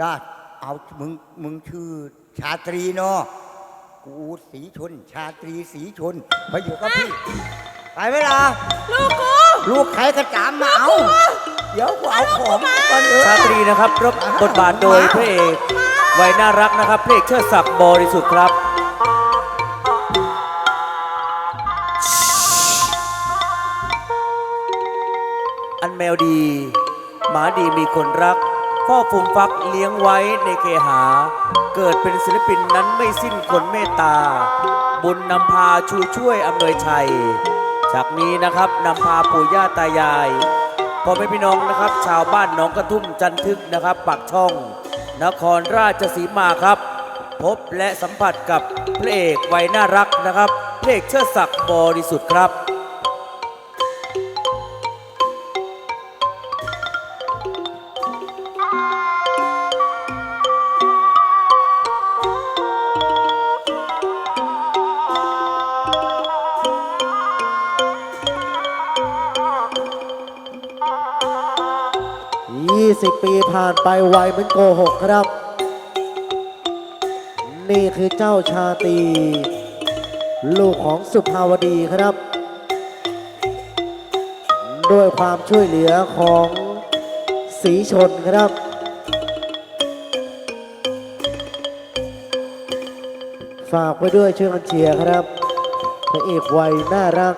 จ้าเอามึงมึงชื่อชาตรีเนาะกูสีชน ชาตรีสีชนมาอยู่กับพี่ไปไหมล่ะลูกกูลูกใครกระจามมาเอาเดี๋ยวกูเอาของก่อนเออชาตรีนะครับรับบทบาทโดยพระเอกวัยน่ารักนะครับพระเอกเชิดศักดิ์บริสุทธิ์ครับอันแมวดี หมาดีมีคนรัก พ่อฟูมฟักเลี้ยงไว้ในเคหา เกิดเป็นศิลปินนั้นไม่สิ้นคนเมตตา บุญนำพาชูช่วยอำนวยชัย จากนี้นะครับนำพาปู่ย่าตายายพ่อแม่พี่น้องนะครับ ชาวบ้านหนองกระทุ่มจันทึกนะครับปากช่อง นครราชสีมาครับ พบและสัมผัสกับพระเอกวัยน่ารักนะครับพระเอกเชิดศักดิ์บริสุทธิ์ครับ 20 ปีผ่านไปไวเหมือนโกหกครับ นี่คือเจ้าชาตี ลูกของสุภาวดีครับ ด้วยความช่วยเหลือของสีชนครับฝากไว้ด้วยช่วยกันเชียร์ครับ พระเอกวัยน่ารัก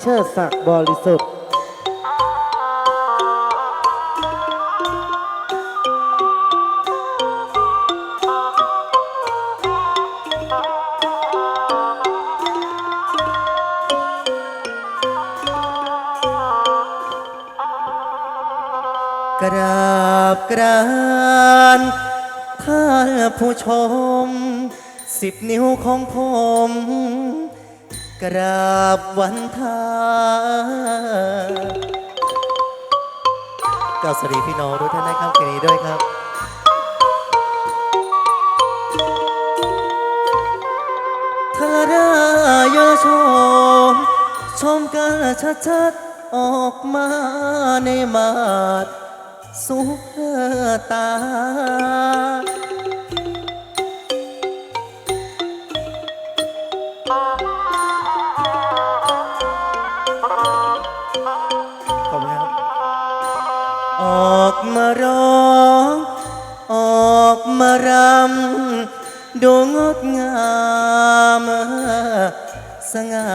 เชิดศักดิ์บริสุทธิ์ กราบกรานท่านผู้ชม สิบนิ้วของผม กราบวันทากล่าวสวัสดีพี่น้องทุกท่านในค่ำคืนนี้ด้วยครับถ้าได้ยาชม ชมกันชัดๆออกมาในมาด สุขตาขอบคุณครับ ออกมาร้อง ออกมารำดูงดงามสง่า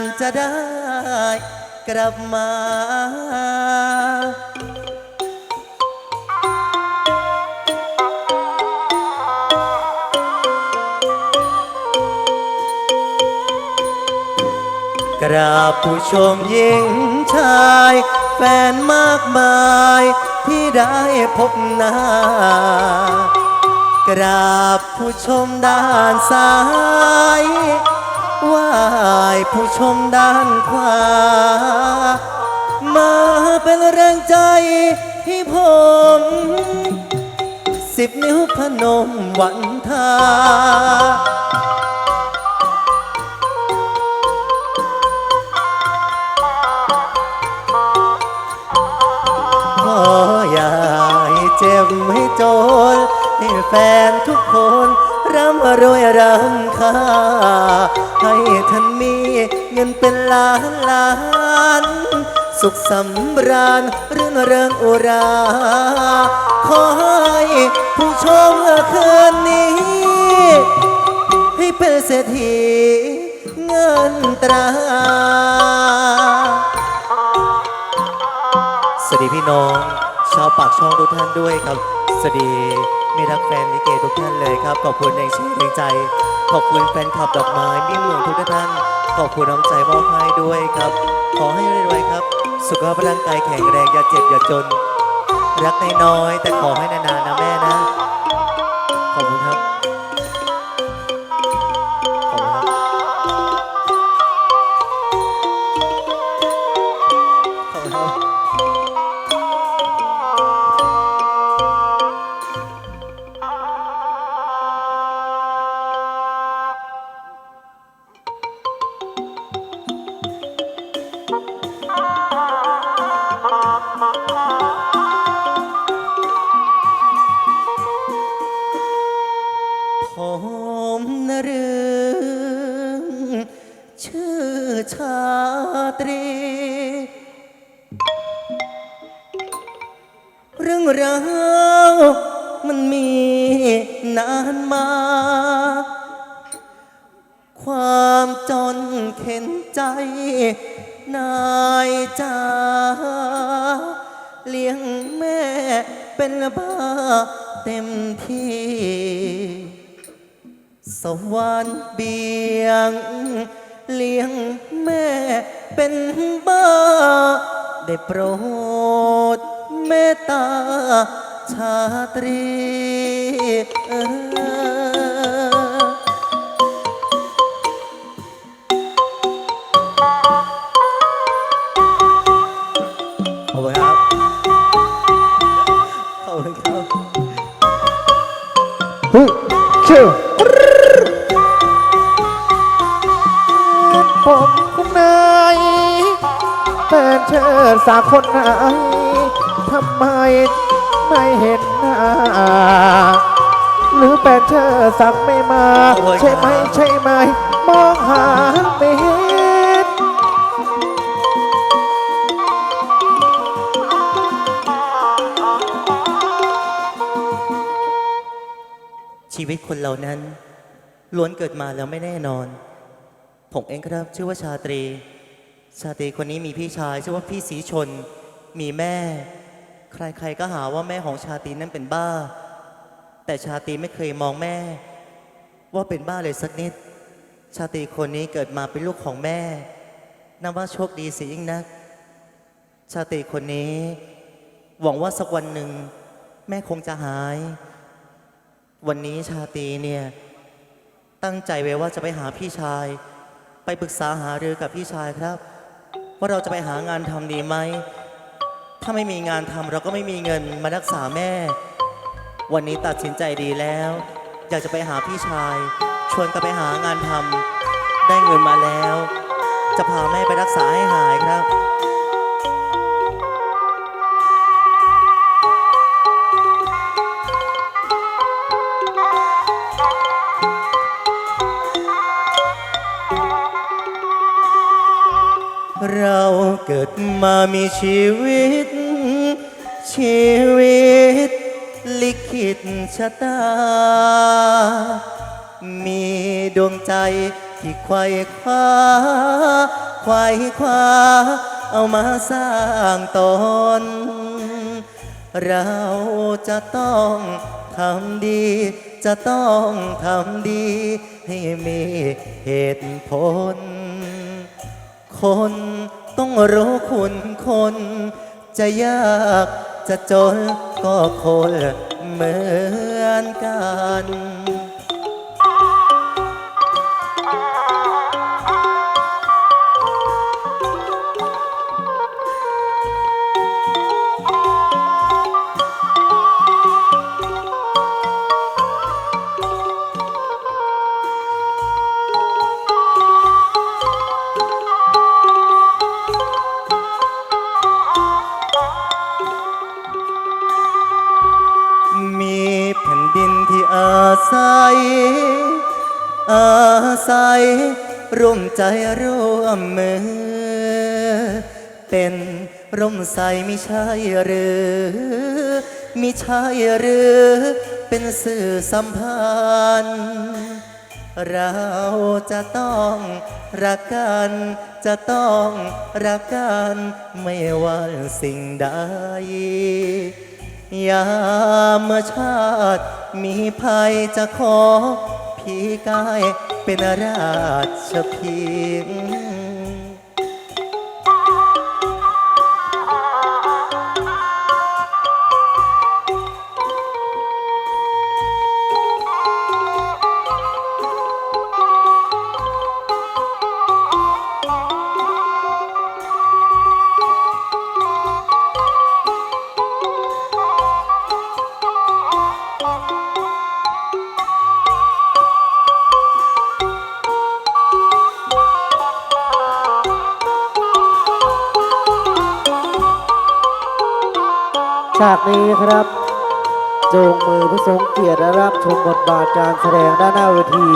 านจะได้กลับมา กราบผู้ชมหญิงชาย แฟนมากมายที่ได้พบหน้ากราบผู้ชมด้านซ้าย ไหว้ผู้ชมด้านขวา มาเป็นแรงใจให้ผม สิบนิ้วพนมวันทาขออย่าให้เจ็บให้จนให้แฟนทุกคน ร่ำรวยร่ำค่า ให้ท่านมีเงินเป็นล้านล้าน สุขสำราญรื่นเริงอุรา ขอให้ผู้ชมคืนนี้ ให้เป็นเศรษฐีเงินตรา สวัสดีพี่น้อง ชาวปากช่องทุกท่านด้วยครับ สวัสดี มีรักแฟนลิเกทุกท่านเลยครับ ขอบคุณแรงเชียร์แรงใจ ขอบคุณแฟนคลับดอกไม้มิ่งเมืองทุกท่าน ขอบคุณน้ำใจมอบให้ด้วยครับ ขอให้รวยๆครับ สุขภาพร่างกายแข็งแรงอย่าเจ็บอย่าจน รักน้อยๆแต่ขอให้นานๆนะแม่นะ รื่องราวมันมีนานมา ความจนเข็นใจนายจ้าเลี้ยงแม่เป็นบ้าเต็มที่ สวรรค์เบียง เลี้ยงแม่เป็นบ้าได้โปรด เมตตาชาตรีเออ สาคนไหนทำไมไม่เห็นหน้าหรือเป็นเชิญสักไม่มา ใช่ไหมใช่ไหม มองหาไม่เห็นชีวิตคนเรานั้น ล้วนเกิดมาแล้วไม่แน่นอน ผมเองครับชื่อว่าชาตรี ชาตรีคนนี้มีพี่ชายชื่อว่าพี่สีชน มีแม่ ใครๆก็หาว่าแม่ของชาตรีนั้นเป็นบ้า แต่ชาตรีไม่เคยมองแม่ ว่าเป็นบ้าเลยสักนิด ชาตรีคนนี้เกิดมาเป็นลูกของแม่นับว่าโชคดีสิยิ่งนัก ชาตรีคนนี้ หวังว่าสักวันหนึ่ง แม่คงจะหาย วันนี้ชาตรีเนี่ยตั้งใจไว้ว่าจะไปหาพี่ชาย ไปปรึกษาหารือกับพี่ชายครับ ว่าเราจะไปหางานทำดีไหม ถ้าไม่มีงานทำเราก็ไม่มีเงินมารักษาแม่ วันนี้ตัดสินใจดีแล้ว อยากจะไปหาพี่ชาย ชวนกันไปหางานทำได้เงินมาแล้ว จะพาแม่ไปรักษาให้หายครับ มามีชีวิต ชีวิต ลิขิตชะตา มีดวงใจที่ไขว่คว้าไขว่คว้า เอามาสร้างตน เราจะต้องทำดี จะต้องทำดี ให้มีเหตุผล คน ต้องรู้คุณคน จะยากจะจนก็คนเหมือนกัน อาศัยร่วมใจร่วมมือ เป็นร่มใสไม่ใช่หรือมิใช่หรือเป็นสื่อสัมพันธ์ เราจะต้องรักกัน จะต้องรักกัน ไม่ว่าสิ่งใด ยามชาติมีภัยจะขอพี่กายเป็นราชพิง ฉากนี้ครับจงมือผู้ทรงเกียรติรับชมบทบาทการแสดงด้านหน้าเวที